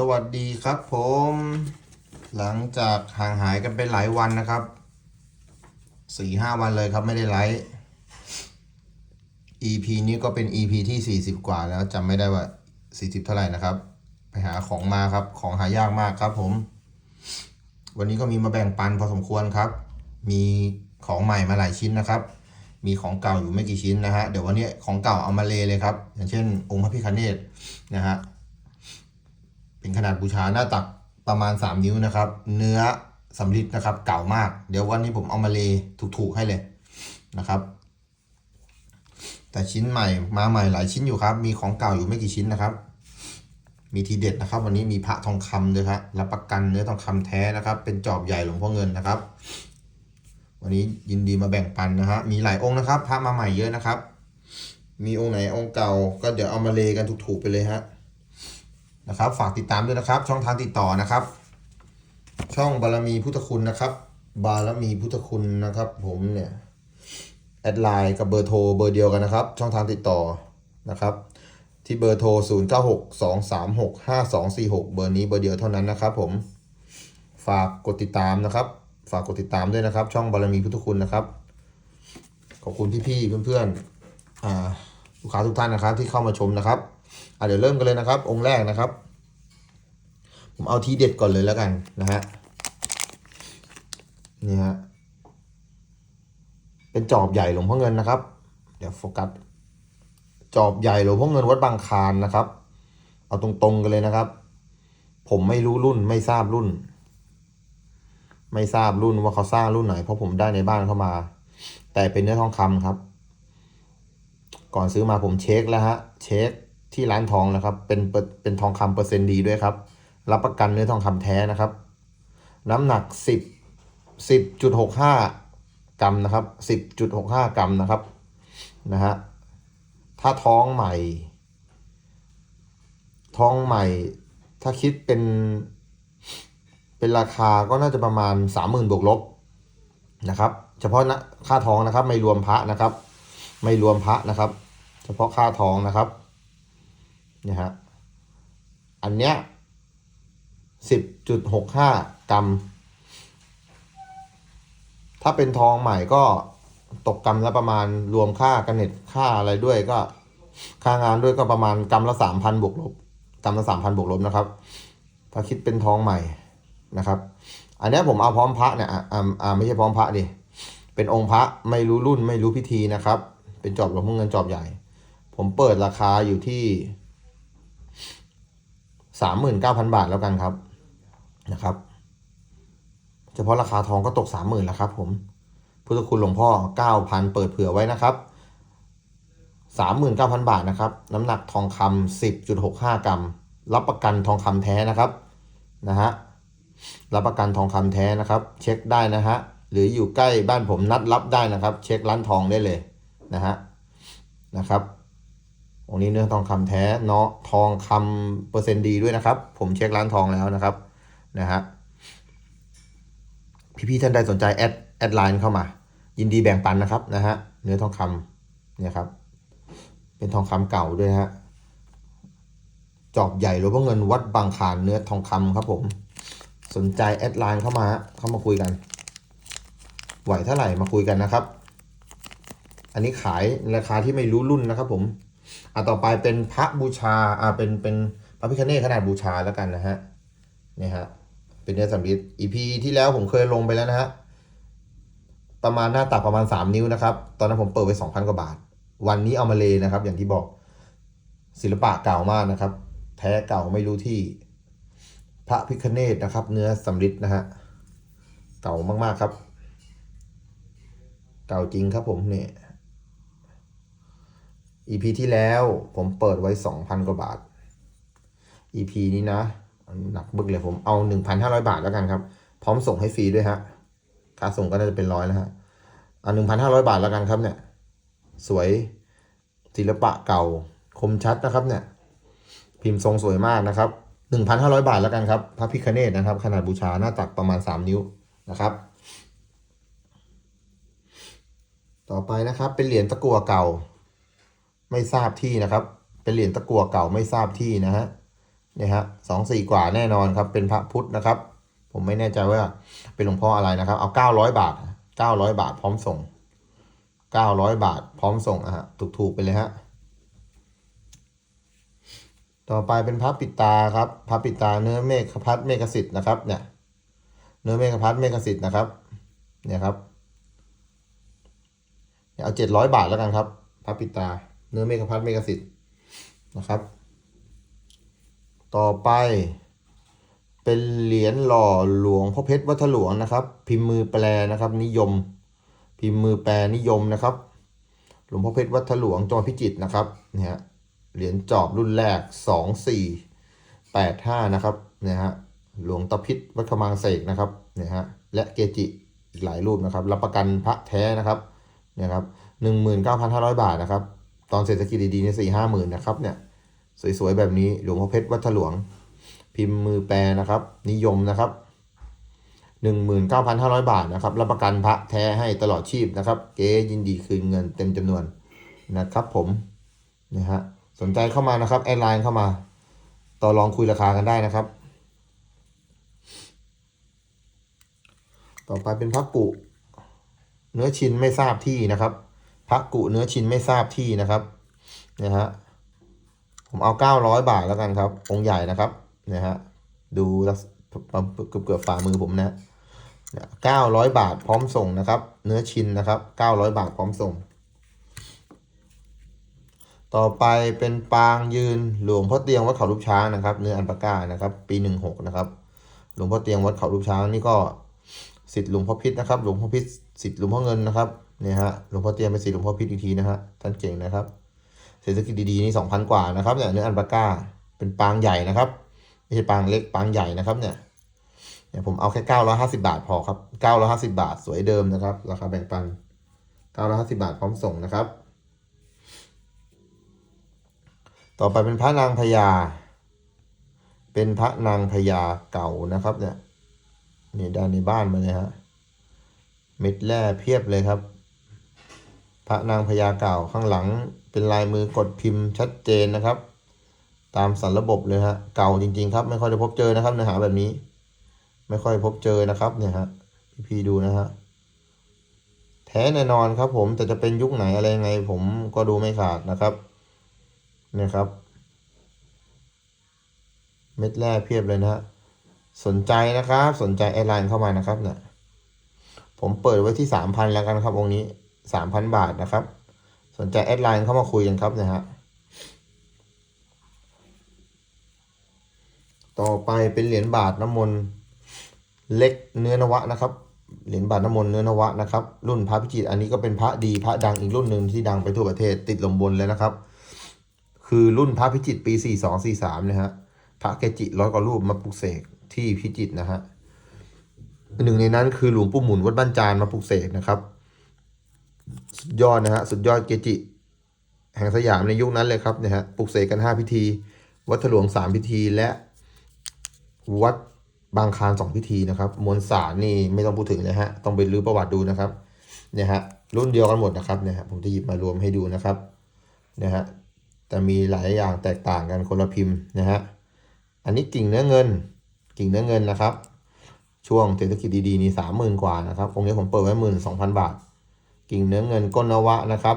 สวัสดีครับผม หลังจากห่างหายกันไปหลายวันนะครับสี่ห้าวันเลยครับไม่ได้ไลฟ์ EP นี้ก็เป็น EP ที่ 40 กว่าแล้วจำไม่ได้ว่า 40 เท่าไหร่นะครับ ไปหาของมาครับของหายากมากครับผม วันนี้ก็มีมาแบ่งปันพอสมควรครับ มีของใหม่มาหลายชิ้นนะครับ มีของเก่าอยู่ไม่กี่ชิ้นนะฮะเดี๋ยววันนี้ของเก่าเอามาเลเลยครับ อย่างเช่น องค์พระพิฆเนศนะฮะ เป็นขนาดบูชาหน้าตักประมาณ 3 นิ้วนะครับ เนื้อสำริดนะครับ เก่ามาก เดี๋ยววันนี้ผมเอามาเลถูกๆให้เลยนะครับ แต่ชิ้นใหม่มาใหม่หลายชิ้นอยู่ครับ มีของเก่าอยู่ไม่กี่ชิ้นนะครับ มีทีเด็ดนะครับ วันนี้มีพระทองคำด้วยครับรับประกันเนื้อทองคำแท้นะครับ เป็นจอบใหญ่หลวงพ่อเงินนะครับ วันนี้ยินดีมาแบ่งปันนะฮะมีหลายองค์นะครับ พระมาใหม่เยอะนะครับ มีองค์ไหนองค์เก่าก็เดี๋ยวเอามาเลกันถูกๆไปเลยฮะ นะครับ ฝากติดตามด้วยนะครับ ช่องทางติดต่อนะครับ ช่องบารมีพุทธคุณนะครับ บารมีพุทธคุณนะครับ ผมเนี่ยแอดไลน์กับเบอร์โทรเบอร์เดียวกันนะครับ ช่องทางติดต่อนะครับ ที่เบอร์โทร 0 9 6 2 3 6 5 2 4 6 เบอร์นี้เบอร์เดียวเท่านั้นนะครับ ผมฝากกดติดตามนะครับ ฝากกดติดตามด้วยนะครับ ช่องบารมีพุทธคุณนะครับ ขอบคุณพี่ๆเพื่อนๆอ่าลูกค้าทุกท่านนะครับ ที่เข้ามาชมนะครับ อะเดี๋ยวเริ่มกันเลยนะครับ องค์แรกนะครับ ผมเอาทีเด็ดก่อนเลยแล้วกันนะฮะนี่ฮะเป็นจอบใหญ่หลวงพ่อเงินนะครับ เดี๋ยวโฟกัสจอบใหญ่หลวงพ่อเงินวัดบางคานนะครับ เอาตรงๆกันเลยนะครับ ผมไม่รู้รุ่นไม่ทราบรุ่น ไม่ทราบรุ่นว่าเขาสร้างรุ่นไหน เพราะผมได้ในบ้านเข้ามา แต่เป็นเนื้อทองคำครับ ก่อนซื้อมาผมเช็คแล้วฮะ เช็ค ที่ร้านทองนะครับ เป็นเปิดเป็นทองคำเปอร์เซ็นต์ดีด้วยครับ รับประกันเนื้อทองคำแท้นะครับ น้ำหนักสิบสิบจุดหกห้ากรัมนะครับสิบจุดหกห้ากรัมนะครับนะฮะถ้าท้องใหม่ ท้องใหม่ ถ้าคิดเป็นเป็นราคาก็น่าจะประมาณสามหมื่นบวกลบนะครับ เฉพาะนะค่าทองนะครับ ไม่รวมพระนะครับ ไม่รวมพระนะครับ เฉพาะค่าทองนะครับ นี่ยฮะอันเนี้ยสิบจุดหกห้ากรัม ถ้าเป็นทองใหม่ก็ตกกรัมละประมาณรวมค่ากันเน็ตค่าอะไรด้วยก็ ค่างานด้วยก็ประมาณกรัมละสามพันบวกลบกรัมละสามพันบวกลบนะครับ ถ้าคิดเป็นทองใหม่นะครับ อันเนี้ยผมเอาพร้อมพระเนี่ยอ่าอ่าอ่าไม่ใช่พร้อมพระดิเป็นองค์พระไม่รู้รุ่นไม่รู้พิธีนะครับ เป็นจอบหลวงพ่อเงินจอบใหญ่ ผมเปิดราคาอยู่ที่ สามหมื่นเก้าพันบาทแล้วกันครับนะครับ เฉพาะราคาทองก็ตกสามหมื่นแล้วครับ ผมพุทธคุณหลวงพ่อเก้าพันเปิดเผื่อไว้นะครับสามหมื่นเก้าพันบาทนะครับ น้ำหนักทองคำสิบจุดหกห้ากรัม รับประกันทองคำแท้นะครับนะฮะรับประกันทองคำแท้นะครับ เช็คได้นะฮะหรืออยู่ใกล้บ้านผมนัดรับได้นะครับ เช็คร้านทองได้เลยนะฮะนะครับ องค์นี้เนื้อทองคำแท้เนาะทองคำเปอร์เซ็นต์ดีด้วยนะครับ ผมเช็คร้านทองแล้วนะครับนะฮะพี่ๆท่านใดสนใจแอดแอดไลน์เข้ามา ยินดีแบ่งปันนะครับนะฮะเนื้อทองคำเนี่ยครับ เป็นทองคำเก่าด้วยฮะจอบใหญ่หรือว่าเงินวัดบางขานเนื้อทองคำครับผม สนใจแอดไลน์เข้ามาฮะเข้ามาคุยกันไหวเท่าไหร่มาคุยกันนะครับ อันนี้ขายราคาที่ไม่รู้รุ่นนะครับผม อะต่อไปเป็นพระบูชาอ่าเป็นเป็นพระพิฆเนศขนาดบูชาแล้วกันนะฮะเนี่ยฮะเป็นเนื้อสำริด EP ที่แล้วผมเคยลงไปแล้วนะฮะประมาณหน้าตักประมาณ 3 นิ้วนะครับ ตอนนั้นผมเปิดไป 2,000 กว่าบาท วันนี้เอามาเลยนะครับ อย่างที่บอกศิลปะเก่ามากนะครับ แท้เก่าไม่รู้ที่ พระพิฆเนศนะครับ เนื้อสำริดนะฮะเก่ามากๆครับ เก่าจริงครับผมเนี่ย EP ที่แล้วผมเปิดไว้ 2,000 กว่าบาท EP นี้นะ หนักบึกเลยผมเอา 1,500 บาทแล้วกันครับ พร้อมส่งให้ฟรีด้วยฮะค่าส่งก็น่าจะเป็นร้อยแล้วฮะเอา1,500บาทแล้วกันครับเนี่ย สวยศิลปะเก่าคมชัดนะครับเนี่ย พิมพ์ทรงสวยมากนะครับ1,500บาทแล้วกันครับพระพิคเนตนะครับ ขนาดบูชาหน้าตักประมาณ3นิ้วนะครับ ต่อไปนะครับเป็นเหรียญตะกั่วเก่า ไม่ทราบที่นะครับ เป็นเหรียญตะกั่วเก่าไม่ทราบที่นะฮะเนี่ยฮะสองสี่กว่าแน่นอนครับ เป็นพระพุทธนะครับ ผมไม่แน่ใจว่าเป็นหลวงพ่ออะไรนะครับ เอาเก้าร้อยบาทเก้าร้อยบาทพร้อมส่งเก้าร้อยบาทพร้อมส่งอะฮะถูกๆไปเลยฮะต่อไปเป็นพระปิดตาครับพระปิดตาเนื้อเมฆพัดเมฆสิทธิ์นะครับเนี่ยเนื้อเมฆพัดเมฆสิทธิ์นะครับเนี่ยครับเนี่ยเอาเจ็ดร้อยบาทแล้วกันครับพระปิดตา เนื้อเมฆพัดเมฆสิทธิ์นะครับ ต่อไปเป็นเหรียญหล่อหลวงพ่อเพชรวัดถลวงนะครับ พิมพ์มือแปลนะครับ นิยม พิมพ์มือแปลนิยมนะครับ หลวงพ่อเพชรวัดถลวงจังหวัดพิจิตรนะครับเนี่ยฮะเหรียญจอบรุ่นแรกสองสี่แปดห้านะครับเนี่ยฮะหลวงตะพิษวัดขมังเสกนะครับเนี่ยฮะและเกจิอีกหลายรูปนะครับ รับประกันพระแท้นะครับเนี่ยครับหนึ่งหมื่นเก้าพันห้าร้อยบาทนะครับ ตอนเศรษฐกิจดีๆเนี่ยสี่ห้าหมื่นนะครับเนี่ยสวยๆแบบนี้หลวงพ่อเพชรวัดถลวง พิมพ์มือแปรนะครับ นิยมนะครับหนึ่งหมื่นเก้าพันห้าร้อยบาทนะครับรับประกันพระแท้ให้ตลอดชีพนะครับ เก๊ยินดีคืนเงินเต็มจำนวนนะครับ ผมนะฮะสนใจเข้ามานะครับแอดไลน์เข้ามา ต่อรองคุยราคากันได้นะครับ ต่อไปเป็นพระกุเนื้อชิ้นไม่ทราบที่นะครับ พระกุเนื้อชิ้นไม่ทราบที่นะครับนะฮะผมเอาเก้าร้อยบาทแล้วกันครับ องค์ใหญ่นะครับนะฮะดูเกือบเกือบฝ่ามือผมนะเก้าร้อยบาทพร้อมส่งนะครับ เนื้อชิ้นนะครับเก้าร้อยบาทพร้อมส่ง ต่อไปเป็นปางยืนหลวงพ่อเตียงวัดเขาลูกช้างนะครับ เนื้ออันปาก้านะครับ ปีหนึ่งหกนะครับ หลวงพ่อเตียงวัดเขาลูกช้างนี่ก็สิทธิ์หลวงพ่อพิษนะครับ หลวงพ่อพิษสิทธิ์หลวงพ่อเงินนะครับ เนี่ยฮะหลวงพ่อเตียงเป็นสิทธิ์หลวงพ่อพิษอีกทีนะฮะท่านเก่งนะครับ เศรษฐกิจดีๆนี่สองพันกว่านะครับเนี่ยเนื้ออันปาก้าเป็นปางใหญ่นะครับไม่ใช่ปางเล็กปางใหญ่นะครับเนี่ยเนี่ยผมเอาแค่เก้าร้อยห้าสิบาทพอครับเก้าร้อยห้าสิบาทสวยเดิมนะครับ ราคาแบ่งปันเก้าร้อยห้าสิบาทพร้อมส่งนะครับ ต่อไปเป็นพระนางพญาเป็นพระนางพญาเก่านะครับเนี่ยนี่ด้านในบ้านมาเลยฮะเม็ดแร่เพียบเลยครับ พระนางพญาเก่าข้างหลังเป็นลายมือกดพิมพ์ชัดเจนนะครับ ตามสารระบบเลยฮะเก่าจริงๆครับ ไม่ค่อยได้พบเจอนะครับเนื้อหาแบบนี้ ไม่ค่อยพบเจอนะครับเนี่ยฮะพี่ๆดูนะฮะแท้แน่นอนครับผมแต่จะเป็นยุคไหนอะไรยังไง ผมก็ดูไม่ขาดนะครับเนี่ยครับ เม็ดแร่เพียบเลยนะฮะสนใจนะครับ สนใจแอดไลน์เข้ามานะครับเนี่ยผมเปิดไว้ที่สามพันแล้วกันครับองค์นี้ สามพันบาทนะครับ สนใจแอดไลน์เข้ามาคุยกันครับนะฮะต่อไปเป็นเหรียญบาทน้ำมนต์เล็กเนื้อนวะนะครับ เหรียญบาทน้ำมนต์เนื้อนวะนะครับ รุ่นพระพิจิตรอันนี้ก็เป็นพระดีพระดังอีกรุ่นหนึ่งที่ดังไปทั่วประเทศติดลมบนเลยนะครับ คือรุ่นพระพิจิตรปี 4243นะฮะพระเกจิร้อยกว่ารูปมาปลุกเสกที่พิจิตรนะฮะหนึ่งในนั้นคือหลวงปู่หมุนวัดบ้านจานมาปลุกเสกนะครับ สุดยอดนะฮะสุดยอดเกจิ แห่งสยามในยุคนั้นเลยครับเนี่ยฮะปลุกเสกกัน 5 พิธี วัดถลวง 3 พิธีและวัดบางคาน2พิธีนะครับมวลสารนี่ไม่ต้องพูดถึงเลยฮะต้องไปรื้อประวัติดูนะครับเนี่ยฮะรุ่นเดียวกันหมดนะครับเนี่ยฮะผมจะหยิบมารวมให้ดูนะครับเนี่ยฮะแต่มีหลายอย่างแตกต่างกันคนละพิมพ์นะฮะอันนี้กิ่งเนื้อเงิน กิ่งเนื้อเงินนะครับ ช่วงเศรษฐกิจดีๆนี่สามหมื่นกว่านะครับองค์นี้ผมเปิดไว้หมื่นสองพันบาท กิ่งเนื้อเงินก้นนวะนะครับ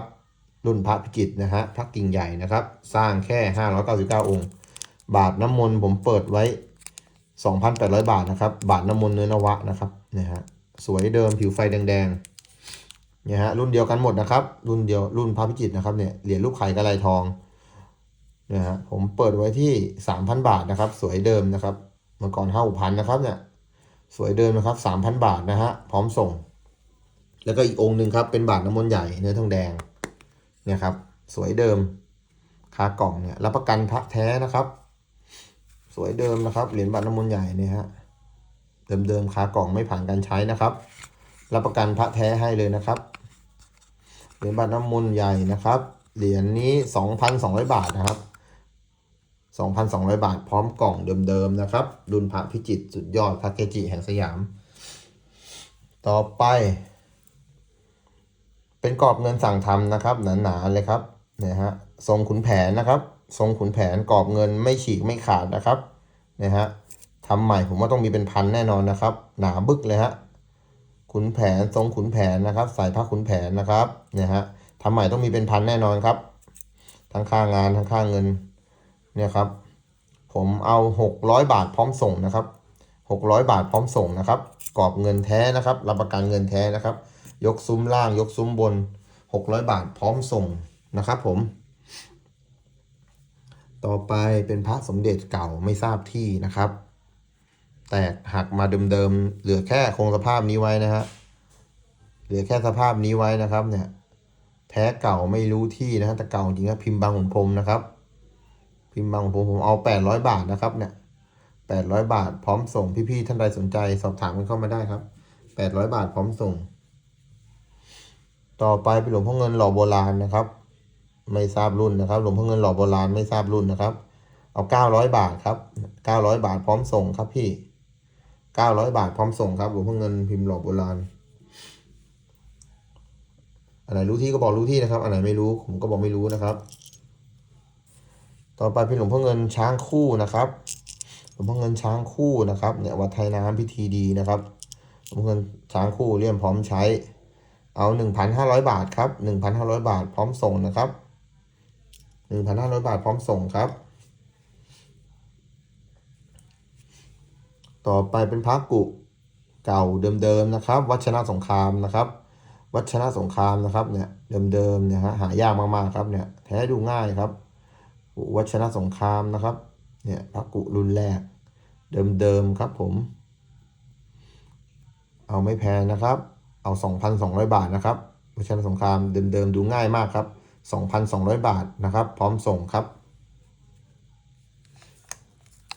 รุ่นพระพิจิตรนะฮะพระกิ่งใหญ่นะครับ สร้างแค่ 599 องค์ บาทน้ำมนต์ผมเปิดไว้ 2,800 บาทนะครับ บาทน้ำมนต์เนื้อนวะนะครับเนี่ยฮะสวยเดิมผิวไฟแดงๆเนี่ยฮะรุ่นเดียวกันหมดนะครับ รุ่นเดียวรุ่นพระพิจิตรนะครับเนี่ยเหรียญลูกไข่กระไรทองเนี่ยฮะผมเปิดไว้ที่3,000บาทนะครับ สวยเดิมนะครับเมื่อก่อนห้าพันนะครับเนี่ยสวยเดิมนะครับ3,000บาทนะฮะพร้อมส่ง แล้วก็อีกองค์หนึ่งครับเป็นบาทน้ำมนต์ใหญ่เนื้อทองแดงเนี่ยครับ สวยเดิมคากล่องเนี่ยรับประกันพระแท้นะครับ สวยเดิมนะครับเหรียญบาทน้ำมนต์ใหญ่เนี่ยฮะเดิมๆคากล่องไม่ผ่านการใช้นะครับ รับประกันพระแท้ให้เลยนะครับเหรียญบาทน้ำมนต์ใหญ่นะครับ เหรียญนี้2,200บาทนะครับ2,200บาทพร้อมกล่องเดิมๆนะครับรุ่นพระพิจิตสุดยอดพระเกจิแห่งสยาม ต่อไป เป็นกรอบเงินสั่งทำนะครับ หนาๆเลยครับเนี่ยฮะทรงขุนแผนนะครับ ทรงขุนแผนกรอบเงินไม่ฉีกไม่ขาดนะครับนะฮะทำใหม่ผมว่าต้องมีเป็นพันแน่นอนนะครับ หนาบึกเลยฮะขุนแผนทรงขุนแผนนะครับ ใส่ผ้าขุนแผนนะครับเนี่ยฮะทำใหม่ต้องมีเป็นพันแน่นอนครับ ทั้งค่างานทั้งค่าเงินเนี่ยครับ ผมเอาหกร้อยบาทพร้อมส่งนะครับหกร้อยบาทพร้อมส่งนะครับกรอบเงินแท้นะครับ รับประกันเงินแท้นะครับ ยกซุ้มล่างยกซุ้มบนหกร้อยบาทพร้อมส่งนะครับผม ต่อไปเป็นพระสมเด็จเก่าไม่ทราบที่นะครับ แตกหักมาเดิมๆเหลือแค่คงสภาพนี้ไว้นะฮะเหลือแค่สภาพนี้ไว้นะครับเนี่ยแท้เก่าไม่รู้ที่นะฮะแต่เก่าจริงครับพิมพ์บางขุนพรมนะครับ พิมพ์บางขุนพรมผมเอาแปดร้อยบาทนะครับเนี่ยแปดร้อยบาทพร้อมส่งพี่ๆท่านใดสนใจสอบถามกันเข้ามาได้ครับแปดร้อยบาทพร้อมส่ง ต่อไปเป็นหลวงพ่อเงินหล่อโบราณนะครับ ไม่ทราบรุ่นนะครับ หลวงพ่อเงินหล่อโบราณไม่ทราบรุ่นนะครับ เอาเก้าร้อยบาทครับเก้าร้อยบาทพร้อมส่งครับพี่เก้าร้อยบาทพร้อมส่งครับ หลวงพ่อเงินพิมพ์หล่อโบราณอันไหนรู้ที่ก็บอกรู้ที่นะครับ อันไหนไม่รู้ผมก็บอกไม่รู้นะครับ ต่อไปเป็นหลวงพ่อเงินช้างคู่นะครับ หลวงพ่อเงินช้างคู่นะครับ เนี่ยวัดไทยน้ำพิธีดีนะครับ หลวงพ่อเงินช้างคู่เลี่ยมพร้อมใช้ เอาหนึ่งพันห้าร้อยบาทครับหนึ่งพันห้าร้อยบาทพร้อมส่งนะครับหนึ่งพันห้าร้อยบาทพร้อมส่งครับ ต่อไปเป็นพระกุเก่าเดิมๆนะครับ วัชนะสงครามนะครับ วัชนะสงครามนะครับเนี่ยเดิมๆเนี่ยฮะหายากมากๆครับเนี่ยแท้ดูง่ายครับกุวัชนะสงครามนะครับเนี่ยพระกุรุ่นแรก เดิมๆครับผม เอาไม่แพงนะครับ เอา 2,200 บาทนะครับวัดชนะสงครามเดิมๆดูง่ายมากครับ 2,200 บาทนะครับ พร้อมส่งครับ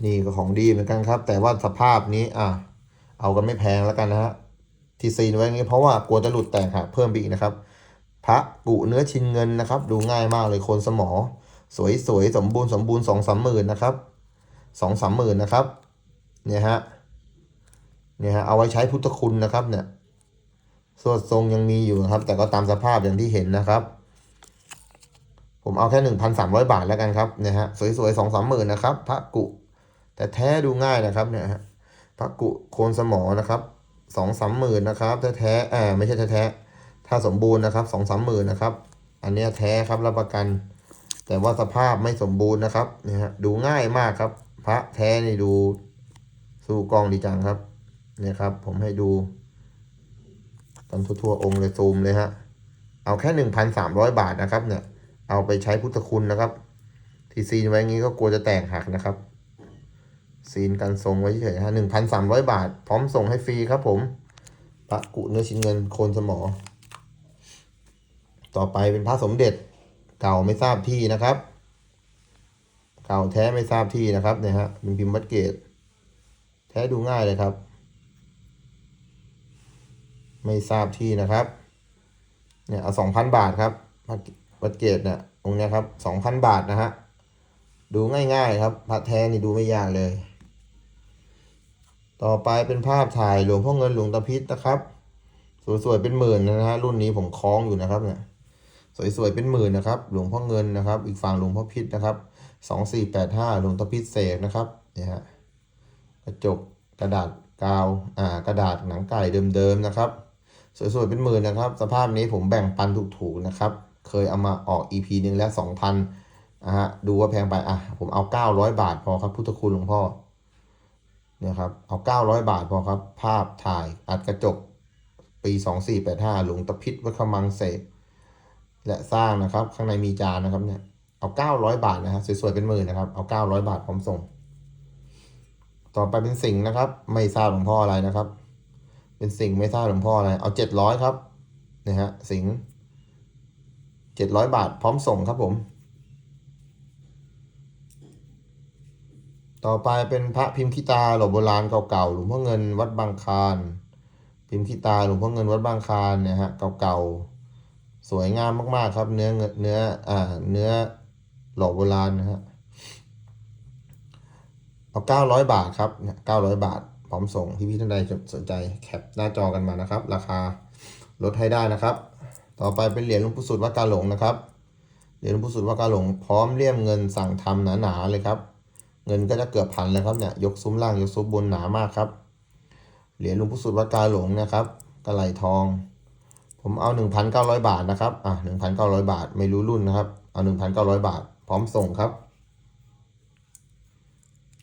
นี่ก็ของดีเหมือนกันครับ แต่ว่าสภาพนี้อะเอากันไม่แพงแล้วกันนะฮะที่ซีนไว้อย่างนี้เพราะว่ากลัวจะหลุดแตกหักเพิ่มไปอีกนะครับ พระกุเนื้อชิ้นเงินนะครับ ดูง่ายมากเลยโคนสมอ สวยสวยสมบูรณ์สมบูรณ์สองสามหมื่นนะครับสองสามหมื่นนะครับ เนี่ยฮะเนี่ยฮะเอาไว้ใช้พุทธคุณนะครับเนี่ย สวดทรงยังมีอยู่นะครับ แต่ก็ตามสภาพอย่างที่เห็นนะครับ ผมเอาแค่หนึ่งพันสามร้อยบาทแล้วกันครับเนี่ยฮะสวยๆสองสามหมื่นนะครับพระกุ แต่แท้ดูง่ายนะครับเนี่ยฮะพระกุโคนสมอนะครับสองสามหมื่นนะครับแท้แท้ๆอ่าไม่ใช่แท้แท้ๆถ้าสมบูรณ์นะครับสองสามหมื่นนะครับ อันนี้แท้ครับรับประกัน แต่ว่าสภาพไม่สมบูรณ์นะครับเนี่ยฮะดูง่ายมากครับ พระแท้นี่ดูสู้กล้องดีจังครับเนี่ยครับ ผมให้ดู ตอนทั่วๆองค์เลยซูมเลยฮะ เอาแค่หนึ่งพันสามร้อยบาทนะครับ เนี่ย เอาไปใช้พุทธคุณนะครับ ที่ซีนไว้งี้ก็กลัวจะแตกหักนะครับ ซีนกันทรงไว้เฉยฮะหนึ่งพันสามร้อยบาท พร้อมส่งให้ฟรีครับผมพระกุเนื้อชิ้นเงินโคนสมอ ต่อไปเป็นพระสมเด็จเก่าไม่ทราบที่นะครับ เก่าแท้ไม่ทราบที่นะครับเนี่ยฮะเป็นพิมพ์วัดเกตแท้ดูง่ายเลยครับ ไม่ทราบที่นะครับเนี่ยเอาสองพันบาทครับวัดวัดเกตเนี่ยองค์เนี้ยครับสองพันบาทนะฮะดูง่ายๆครับพระแท้นี่ดูไม่ยากเลย ต่อไปเป็นภาพถ่ายหลวงพ่อเงินหลวงตาพิษนะครับ สวยๆเป็นหมื่นนะฮะรุ่นนี้ผมคล้องอยู่นะครับเนี่ยสวยๆเป็นหมื่นนะครับ หลวงพ่อเงินนะครับ อีกฝั่งหลวงพ่อพิษนะครับสองสี่แปดห้าหลวงตาพิษเสกนะครับเนี่ยฮะกระจกกระดาษกาวอ่ากระดาษหนังไก่เดิมๆนะครับ สวยๆเป็นหมื่นนะครับ สภาพนี้ผมแบ่งปันถูกๆนะครับ เคยเอามาออก EP หนึ่งแล้วสองพันะฮะดูว่าแพงไปอะผมเอาเก้าร้อยบาทพอครับ พุทธคุณหลวงพ่อเนี่ยครับเอาเก้าร้อยบาทพอครับ ภาพถ่ายอัดกระจกปีสองสี่แปดห้าหลวงตะพิษวัดขมังเสกและสร้างนะครับ ข้างในมีจานนะครับเนี่ยเอาเก้าร้อยบาทนะฮะสวยๆเป็นหมื่นนะครับ เอาเก้าร้อยบาทพร้อมส่ง ต่อไปเป็นสิ่งนะครับ ไม่ทราบหลวงพ่ออะไรนะครับ เป็นสิ่งไม่ทราบหลวงพ่ออะไรเอาเจ็ดร้อยครับนะฮะสิงเจ็ดร้อยบาทพร้อมส่งครับผม ต่อไปเป็นพระพิมพ์ขีตาหล่อโบราณเก่าๆหลวงพ่อเงินวัดบางคานพิมพ์ขีตาหลวงพ่อเงินวัดบางคานเนี่ยฮะเก่าๆสวยงามมากๆครับ เนื้อเนื้ออ่าเนื้อหล่อโบราณนะฮะเอาเก้าร้อยบาทครับเนี่ยเก้าร้อยบาท ร้อมส่งที่พี่ท่านใดสนใจแคปหน้าจอกันมานะครับ ราคาลดให้ได้นะครับ ต่อไปเป็นเหรียญหลวงปู่สุดวัดกาหลงนะครับเหรียญหลวงปู่สุดวัดกาหลงพร้อมเลี่ยมเงินสั่งทำหนาๆเลยครับ เงินก็จะเกือบพันแล้วครับเนี่ยยกซุ้มล่างยกซุ้มบนหนามากครับเหรียญหลวงพ่สุดวัดกาหลงนะครับกระไหลทอง ผมเอา 1,900 บาทนะครับอะ1,900 บาทไม่รู้รุ่นนะครับเอา1,900 บาท พร้อมส่งครับ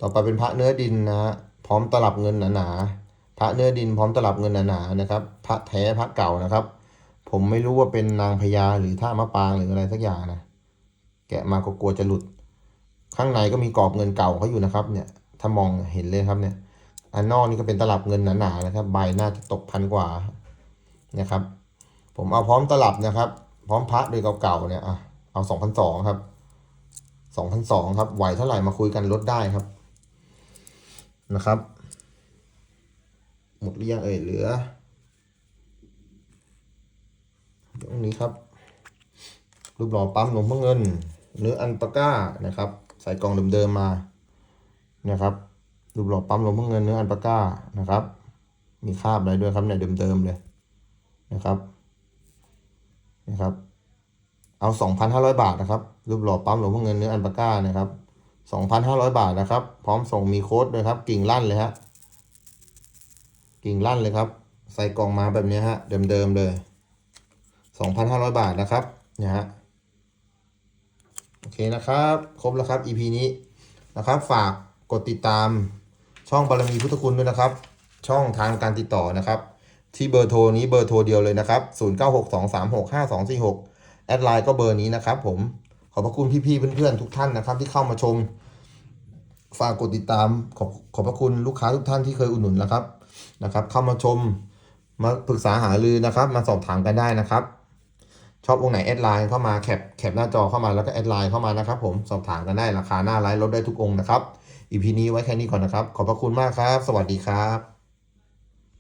ต่อไปเป็นพระเนื้อดินนะฮะ ร้อมตลับเงินหนาๆพระเนื้อดินพร้อมตลับเงินหนาๆนะครับพระแท้พระเก่านะครับ ผมไม่รู้ว่าเป็นนางพญาหรือท่ามะปางหรืออะไรสักอย่างนะแกะมาก็กลัวจะหลุด ข้างในก็มีกรอบเงินเก่าเขาอยู่นะครับ เนี่ย ถ้ามองเห็นเลยครับเนี่ยอันนอกนี่ก็เป็นตลับเงินหนาๆนะครับ ใบน่าจะตกพันกว่านะครับ ผมเอาพร้อมตลับนะครับ พร้อมพระด้วยเก่าๆเนี่ยอะเอาสองพันสองครับสองพันสองครับไหวเท่าไหร่มาคุยกันลดได้ครับ นะครับ หมดหรือยังเอ่ยเหลือตรงนี้ครับ รูปหล่อปั๊มหลวงพ่อเงิน เนื้ออันปาก้านะครับ ใส่กล่องเดิมๆมานะครับรูปหล่อปั๊มหลวงพ่อเงินเนื้ออันปาก้านะครับ มีคราบอะไรด้วยครับเนี่ยเดิมๆเลยนะครับนะครับ เอา 2,500 บาทนะครับ รูปหล่อปั๊มหลวงพ่อเงินเนื้ออันปาก้านะครับ 2,500 บาทนะครับ พร้อมส่งมีโค้ดด้วยครับ กิ่งลั่นเลยฮะ กิ่งลั่นเลยครับ ใส่กล่องมาแบบนี้ฮะ เดิมๆเลย 2,500 บาทนะครับเนี่ยฮะ โอเคนะครับ ครบแล้วครับ EP นี้นะครับ ฝากกดติดตามช่องบารมีพุทธคุณด้วยนะครับ ช่องทางการติดต่อนะครับ ที่เบอร์โทรนี้เบอร์โทรเดียวเลยนะครับ 0962365246 แอดไลน์ก็เบอร์นี้นะครับผม ขอบพระคุณพี่ๆเพื่อนๆทุกท่านนะครับ ที่เข้ามาชม ฝากกดติดตามขอบขอบพระคุณลูกค้าทุกท่านที่เคยอุดหนุนนะครับนะครับ เข้ามาชมมาปรึกษาหารือนะครับ มาสอบถามกันได้นะครับ ชอบวงไหนแอดไลน์เข้ามาแคปแคปหน้าจอเข้ามาแล้วก็แอดไลน์เข้ามานะครับ ผมสอบถามกันได้ราคาหน้าไลน์ลดได้ทุกองค์นะครับ EP นี้ไว้แค่นี้ก่อนนะครับ ขอบพระคุณมากครับ สวัสดีครับ